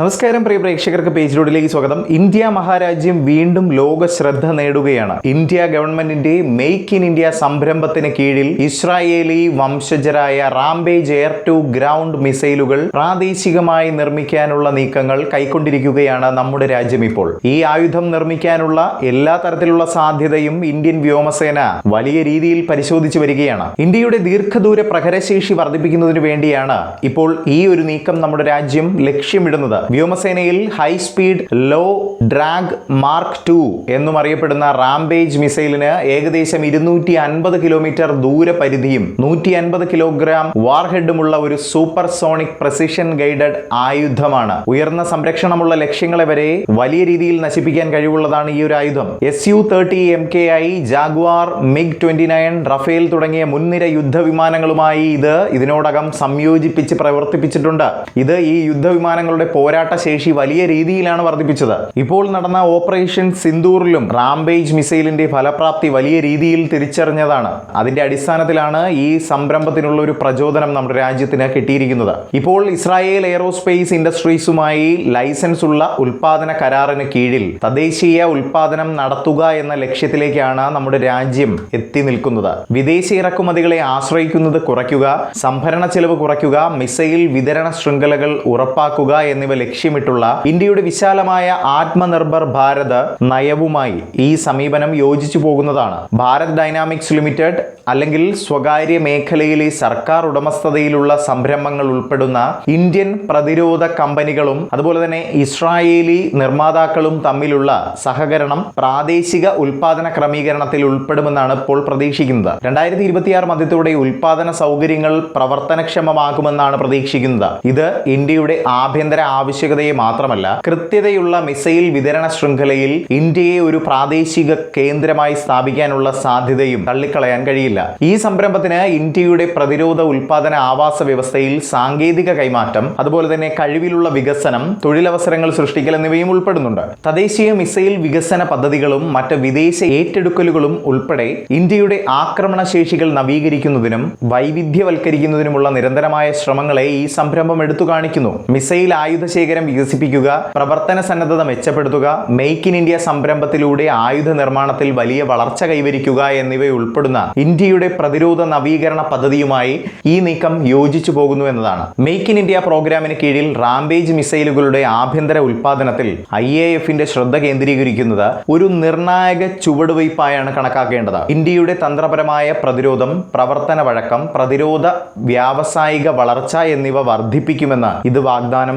നമസ്കാരം പ്രിയ പ്രേക്ഷകർക്ക് പേജ് റോഡിലേക്ക് സ്വാഗതം. ഇന്ത്യ മഹാരാജ്യം വീണ്ടും ലോക ശ്രദ്ധ നേടുകയാണ്. ഇന്ത്യ ഗവൺമെന്റിന്റെ മെയ്ക്ക് ഇൻ ഇന്ത്യ സംരംഭത്തിന് കീഴിൽ ഇസ്രായേലി വംശജരായ റാംബേജ് എയർ ടു ഗ്രൗണ്ട് മിസൈലുകൾ പ്രാദേശികമായി നിർമ്മിക്കാനുള്ള നീക്കങ്ങൾ കൈക്കൊണ്ടിരിക്കുകയാണ് നമ്മുടെ രാജ്യം ഇപ്പോൾ. ഈ ആയുധം നിർമ്മിക്കാനുള്ള എല്ലാ തരത്തിലുള്ള സാധ്യതയും ഇന്ത്യൻ വ്യോമസേന വലിയ രീതിയിൽ പരിശോധിച്ചു വരികയാണ്. ഇന്ത്യയുടെ ദീർഘദൂര പ്രഹരശേഷി വർദ്ധിപ്പിക്കുന്നതിന് വേണ്ടിയാണ് ഇപ്പോൾ ഈ ഒരു നീക്കം നമ്മുടെ രാജ്യം ലക്ഷ്യമിടുന്നത്. വ്യോമസേനയിൽ high speed low drag mark two എന്നും അറിയപ്പെടുന്ന റാംബേജ് മിസൈലിന് ഏകദേശം ഇരുന്നൂറ്റി അൻപത് കിലോമീറ്റർ ദൂരപരിധിയും നൂറ്റി അൻപത് കിലോഗ്രാം വാർഹെഡുമുള്ള ഒരു സൂപ്പർ സോണിക് പ്രസിഷൻ ഗൈഡഡ് ആയുധമാണ്. ഉയർന്ന സംരക്ഷണമുള്ള ലക്ഷ്യങ്ങളെ വരെ വലിയ രീതിയിൽ നശിപ്പിക്കാൻ കഴിവുള്ളതാണ് ഈ ഒരു ആയുധം. S U thirty M K I Jaguar MiG twenty nine Rafale തുടങ്ങിയ മുൻനിര യുദ്ധവിമാനങ്ങളുമായി ഇത് ഇതിനോടകം സംയോജിപ്പിച്ച് പ്രവർത്തിപ്പിച്ചിട്ടുണ്ട്. ഇത് ഈ യുദ്ധവിമാനങ്ങളുടെ പോരാട്ട ശേഷി വലിയ രീതിയിലാണ് വർദ്ധിപ്പിച്ചത്. ഇപ്പോൾ നടന്ന ഓപ്പറേഷൻ സിന്ദൂറിലും റാംബേജ് മിസൈലിന്റെ ഫലപ്രാപ്തി വലിയ രീതിയിൽ തിരിച്ചറിഞ്ഞതാണ്. അതിന്റെ അടിസ്ഥാനത്തിലാണ് ഈ സംരംഭത്തിനുള്ള ഒരു പ്രചോദനം നമ്മുടെ രാജ്യത്തിന് കിട്ടിയിരിക്കുന്നത്. ഇപ്പോൾ ഇസ്രായേൽ എയറോസ്പേസ് ഇൻഡസ്ട്രീസുമായി ലൈസൻസ് ഉള്ള ഉൽപാദന കരാറിന് കീഴിൽ തദ്ദേശീയ ഉൽപാദനം നടത്തുക എന്ന ലക്ഷ്യത്തിലേക്കാണ് നമ്മുടെ രാജ്യം എത്തി നിൽക്കുന്നത്. വിദേശ ഇറക്കുമതികളെ ആശ്രയിക്കുന്നത് കുറയ്ക്കുക സംഭരണ ചെലവ് കുറയ്ക്കുക മിസൈൽ വിതരണ ശൃംഖലകൾ ഉറപ്പാക്കുക എന്നിവ ലക്ഷ്യമിട്ടുള്ള ഇന്ത്യയുടെ വിശാലമായ ആത്മനിർഭർ ഭാരത് നയവുമായി ഈ സമീപനം യോജിച്ചു പോകുന്നതാണ്. ഭാരത് ഡൈനാമിക്സ് ലിമിറ്റഡ് അല്ലെങ്കിൽ സ്വകാര്യ മേഖലയിലെ സർക്കാർ ഉടമസ്ഥതയിലുള്ള സംരംഭങ്ങൾ ഉൾപ്പെടുന്ന ഇന്ത്യൻ പ്രതിരോധ കമ്പനികളും അതുപോലെ തന്നെ ഇസ്രായേലി നിർമ്മാതാക്കളും തമ്മിലുള്ള സഹകരണം പ്രാദേശിക ഉൽപാദന ക്രമീകരണത്തിൽ ഉൾപ്പെടുമെന്നാണ് ഇപ്പോൾ പ്രതീക്ഷിക്കുന്നത്. രണ്ടായിരത്തി ഇരുപത്തിയാറ് മധ്യത്തോടെ ഉൽപാദന സൗകര്യങ്ങൾ പ്രവർത്തനക്ഷമമാകുമെന്നാണ് പ്രതീക്ഷിക്കുന്നത്. ഇത് ഇന്ത്യയുടെ ആഭ്യന്തര ആവശ്യകതയെ മാത്രമല്ല കൃത്യതയുള്ള മിസൈൽ വിതരണ ശൃംഖലയിൽ ഇന്ത്യയെ ഒരു പ്രാദേശിക കേന്ദ്രമായി സ്ഥാപിക്കാനുള്ള സാധ്യതയും തള്ളിക്കളയാൻ കഴിയില്ല. ഈ സംരംഭത്തിന് ഇന്ത്യയുടെ പ്രതിരോധ ഉൽപാദന ആവാസ വ്യവസ്ഥയിൽ സാങ്കേതിക കൈമാറ്റം അതുപോലെ തന്നെ കഴിവിലുള്ള വികസനം തൊഴിലവസരങ്ങൾ സൃഷ്ടിക്കൽ എന്നിവയും ഉൾപ്പെടുന്നുണ്ട്. തദ്ദേശീയ മിസൈൽ വികസന പദ്ധതികളും മറ്റ് വിദേശ ഏറ്റെടുക്കലുകളും ഉൾപ്പെടെ ഇന്ത്യയുടെ ആക്രമണ ശേഷികൾ നവീകരിക്കുന്നതിനും വൈവിധ്യവൽക്കരിക്കുന്നതിനുമുള്ള നിരന്തരമായ ശ്രമങ്ങളെ ഈ സംരംഭം എടുത്തു കാണിക്കുന്നു മിസൈൽ ആയുധ ശേഖരം വികസിപ്പിക്കുക പ്രവർത്തന സന്നദ്ധത മെച്ചപ്പെടുത്തുക മെയ്ക്ക് ഇൻ ഇന്ത്യ സംരംഭത്തിലൂടെ ആയുധ നിർമ്മാണത്തിൽ വലിയ വളർച്ച കൈവരിക്കുക എന്നിവ ഉൾപ്പെടുന്ന ഇന്ത്യയുടെ പ്രതിരോധ നവീകരണ പദ്ധതിയുമായി ഈ നീക്കം യോജിച്ചു പോകുന്നു എന്നതാണ്. മെയ്ക്ക് ഇൻ ഇന്ത്യ പ്രോഗ്രാമിന് കീഴിൽ റാംബേജ് മിസൈലുകളുടെ ആഭ്യന്തര ഉൽപാദനത്തിൽ ഐ എ എഫിന്റെ ശ്രദ്ധ കേന്ദ്രീകരിക്കുന്നത് ഒരു നിർണായക ചുവടുവയ്പായാണ് കണക്കാക്കേണ്ടത്. ഇന്ത്യയുടെ തന്ത്രപരമായ പ്രതിരോധം പ്രവർത്തന വഴക്കം പ്രതിരോധ വ്യാവസായിക വളർച്ച എന്നിവ വർദ്ധിപ്പിക്കുമെന്ന് ഇത് വാഗ്ദാനം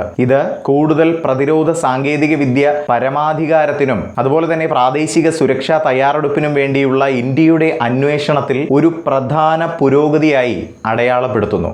ചെയ്യുന്നുണ്ട് ഇത് കൂടുതൽ പ്രതിരോധ സാങ്കേതിക വിദ്യ പരമാധികാരത്തിനും അതുപോലെ തന്നെ പ്രാദേശിക സുരക്ഷാ തയ്യാറെടുപ്പിനും വേണ്ടിയുള്ള ഇന്ത്യയുടെ അന്വേഷണത്തിൽ ഒരു പ്രധാന പുരോഗതിയായി അടയാളപ്പെടുത്തുന്നു.